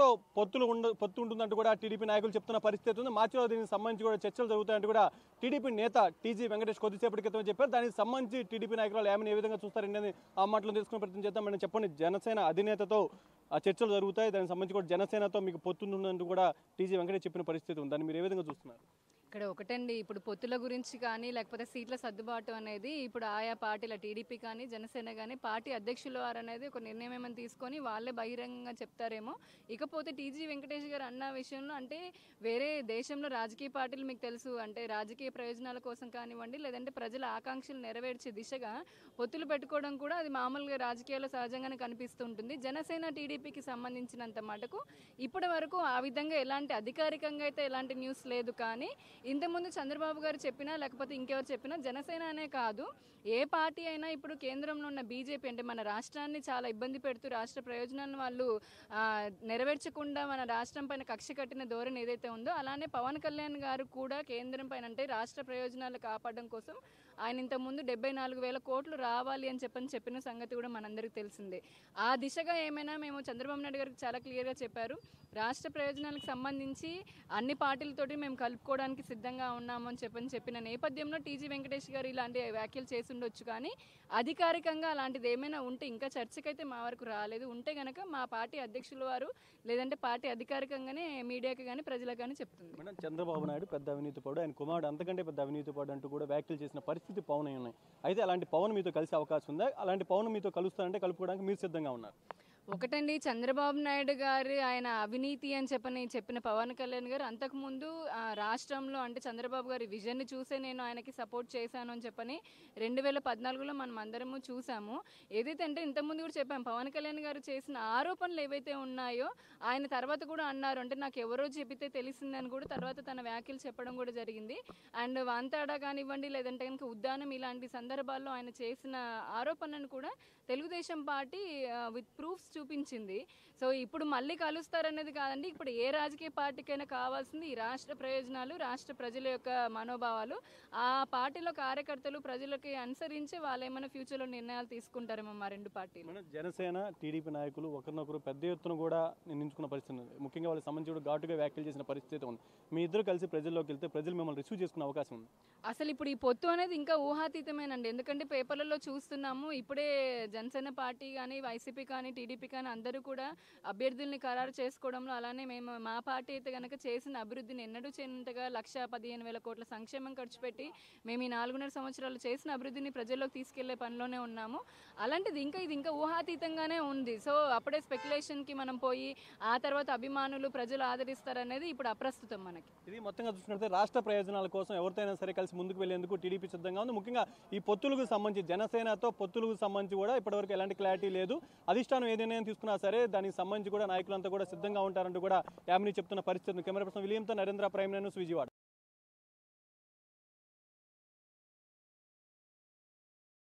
తో పొత్తులు ఉండ పొత్తు ఉంటుందంటూ కూడా టీడీపీ నాయకులు చెప్తున్న పరిస్థితి ఉంది. మార్చిలో దీనికి సంబంధించి కూడా చర్చలు జరుగుతాయంటూ కూడా టీడీపీ నేత టీజీ వెంకటేష్ కొద్దిసేపటి క్రితం చెప్పారు. దానికి సంబంధించి టీడీపీ నాయకులు ఏమని ఏ విధంగా చూస్తారనేది ఆ మాటలు తీసుకునే ప్రయత్నం చేద్దాం. మనం చెప్పండి జనసేన అధినేతతో ఆ చర్చలు జరుగుతాయి. దానికి సంబంధించి కూడా జనసేనతో మీకు పొత్తుందంటూ కూడా టీజీ వెంకటేష్ చెప్పిన పరిస్థితి ఉంది. దాన్ని మీరు ఏ విధంగా చూస్తున్నారు? ఇక్కడ ఒకటండి. ఇప్పుడు పొత్తుల గురించి కానీ లేకపోతే సీట్ల సర్దుబాటు అనేది ఇప్పుడు ఆయా పార్టీల టీడీపీ కానీ జనసేన కానీ పార్టీ అధ్యక్షుల వారు అనేది ఒక నిర్ణయం ఏమైనా తీసుకొని వాళ్ళే బహిరంగంగా చెప్తారేమో. ఇకపోతే టీజీ వెంకటేష్ గారు అన్న విషయంలో అంటే వేరే దేశంలో రాజకీయ పార్టీలు మీకు తెలుసు. అంటే రాజకీయ ప్రయోజనాల కోసం కానివ్వండి లేదంటే ప్రజల ఆకాంక్షలు నెరవేర్చే దిశగా పొత్తులు పెట్టుకోవడం కూడా అది మామూలుగా రాజకీయాల్లో సహజంగానే కనిపిస్తుంటుంది. జనసేన టీడీపీకి సంబంధించినంత మటుకు ఇప్పటి వరకు ఆ విధంగా ఎలాంటి అధికారికంగా అయితే ఎలాంటి న్యూస్ లేదు. కానీ ఇంతకుముందు చంద్రబాబు గారు చెప్పినా లేకపోతే ఇంకెవరు చెప్పినా జనసేన అనే కాదు. ఏ పార్టీ అయినా ఇప్పుడు కేంద్రంలో ఉన్న బీజేపీ అంటే మన రాష్ట్రాన్ని చాలా ఇబ్బంది పెడుతూ రాష్ట్ర ప్రయోజనాలను వాళ్ళు నెరవేర్చకుండా మన రాష్ట్రం పైన కక్ష కట్టిన ధోరణి ఏదైతే ఉందో అలానే పవన్ కళ్యాణ్ గారు కూడా కేంద్రం పైన అంటే రాష్ట్ర ప్రయోజనాలు కాపాడడం కోసం ఆయన ఇంతకుముందు డెబ్బై నాలుగు వేల కోట్లు రావాలి అని చెప్పని చెప్పిన సంగతి కూడా మనందరికీ తెలిసిందే. ఆ దిశగా ఏమైనా మేము చంద్రబాబు నాయుడు గారికి చాలా క్లియర్గా చెప్పారు. రాష్ట్ర ప్రయోజనాలకు సంబంధించి అన్ని పార్టీలతోటి మేము కలుపుకోవడానికి సిద్ధంగా ఉన్నాము అని చెప్పని చెప్పిన నేపథ్యంలో టీజీ వెంకటేష్ గారు ఇలాంటి వ్యాఖ్యలు చేసి ఉండొచ్చు కానీ అధికారికంగా అలాంటిది ఏమైనా ఉంటే ఇంకా చర్చకైతే మా వరకు రాలేదు. ఉంటే గనక మా పార్టీ అధ్యక్షుల వారు లేదంటే పార్టీ అధికారికంగానే మీడియాకి కానీ ప్రజలకు కానీ చెప్తుంది. మేడం చంద్రబాబు నాయుడు పెద్ద అవినీతి పడు ఆయన కుమారుడు అంతకంటే పెద్ద అవినీతి పడు అంటూ కూడా వ్యాఖ్యలు చేసిన పరిస్థితి పవన్ ఉన్నాయి. అయితే అలాంటి పవన్ మీతో కలిసే అవకాశం ఉందా? అలాంటి పవన్ మీతో కలుస్తారంటే కలుపుకోవడానికి మీరు సిద్ధంగా ఉన్నారు. ఒకటండి చంద్రబాబు నాయుడు గారు ఆయన అవినీతి అని చెప్పని చెప్పిన పవన్ కళ్యాణ్ గారు అంతకుముందు ఆ, రాష్ట్రంలో అంటే చంద్రబాబు గారి విజన్ని చూసే నేను ఆయనకి సపోర్ట్ చేశాను అని చెప్పని రెండు వేల పద్నాలుగులో మనం అందరము చూసాము. ఏదైతే అంటే ఇంతకుముందు కూడా చెప్పాము పవన్ కళ్యాణ్ గారు చేసిన ఆరోపణలు ఏవైతే ఉన్నాయో ఆయన తర్వాత కూడా అన్నారు. అంటే నాకు ఎవరో చెబితే తెలిసిందని కూడా తర్వాత తన వ్యాఖ్యలు చెప్పడం కూడా జరిగింది. అండ్ వాంతాడ కానివ్వండి లేదంటే కనుక ఉద్దానం ఇలాంటి సందర్భాల్లో ఆయన చేసిన ఆరోపణను కూడా తెలుగుదేశం పార్టీ విత్ ప్రూఫ్స్ చూపించింది. సో ఇప్పుడు మళ్ళీ కలుస్తారనేది కాదండి. ఇప్పుడు ఏ రాజకీయ పార్టీకైనా కావాల్సింది ఈ రాష్ట్ర ప్రయోజనాలు రాష్ట్ర ప్రజల యొక్క మనోభావాలు. ఆ పార్టీలో కార్యకర్తలు ప్రజలకి అనుసరించి వాళ్ళు ఏమైనా ఫ్యూచర్లో నిర్ణయాలు తీసుకుంటారేమో మా రెండు పార్టీలు. జనసేన టీడీపీ నాయకులు ఒకరినొకరు పెద్ద ఎత్తున కూడా నిందించుకున్న పరిస్థితి ఉంది. ముఖ్యంగా వాళ్ళకి సంబంధించి ఘాటుగా వ్యాఖ్యలు చేసిన పరిస్థితి ఉంది. మీ ఇద్దరు కలిసి ప్రజల్లోకి వెళ్తే ప్రజలు మిమ్మల్ని రిసీవ్ చేసుకునే అవకాశం ఉంది. అసలు ఇప్పుడు ఈ పొత్తు అనేది ఇంకా ఊహాతీతమేనండి. ఎందుకంటే పేపర్లలో చూస్తున్నాము ఇప్పుడే జనసేన పార్టీ కానీ వైసీపీ కానీ టీడీపీ కానీ అందరూ కూడా అభ్యర్థుల్ని ఖరారు చేసుకోవడంలో అలానే మేము మా పార్టీ అయితే కనుక చేసిన అభివృద్ధిని ఎన్నడూ చేయనంతగా లక్ష పదిహేను వేల కోట్ల సంక్షేమం ఖర్చు పెట్టి మేము ఈ నాలుగున్నర సంవత్సరాలు చేసిన అభివృద్ధిని ప్రజల్లోకి తీసుకెళ్ళే పనిలోనే ఉన్నాము. అలాంటిది ఇంకా ఇది ఇంకా ఊహాతీతంగానే ఉంది. సో అప్పుడే స్పెక్యులేషన్కి మనం పోయి ఆ తర్వాత అభిమానులు ప్రజలు ఆదరిస్తారనేది ఇప్పుడు అప్రస్తుతం మనకి. ఇది మొత్తంగా చూసినట్లయితే రాష్ట్ర ప్రయోజనాల కోసం ఎవరితోనైనా సరే కలిసి ముందుకు వెళ్ళేందుకు టీడీపీ సిద్ధంగా ఉంది. ముఖ్యంగా ఈ పొత్తులకు సంబంధించి జనసేనతో పొత్తులకు సంబంధించి కూడా ఇప్పటివరకు ఎలాంటి క్లారిటీ లేదు. అధిష్టానం ఏదైనా నిర్ణయం తీసుకున్నా సరే దానికి సంబంధించి కూడా నాయకులంతా కూడా సిద్ధంగా ఉంటారంటూ కూడా యామిని చెప్తున్న పరిస్థితి కెమెరా పర్సన్ విలియంతో నరేంద్ర ప్రైమ్ నేను విజయవాడ.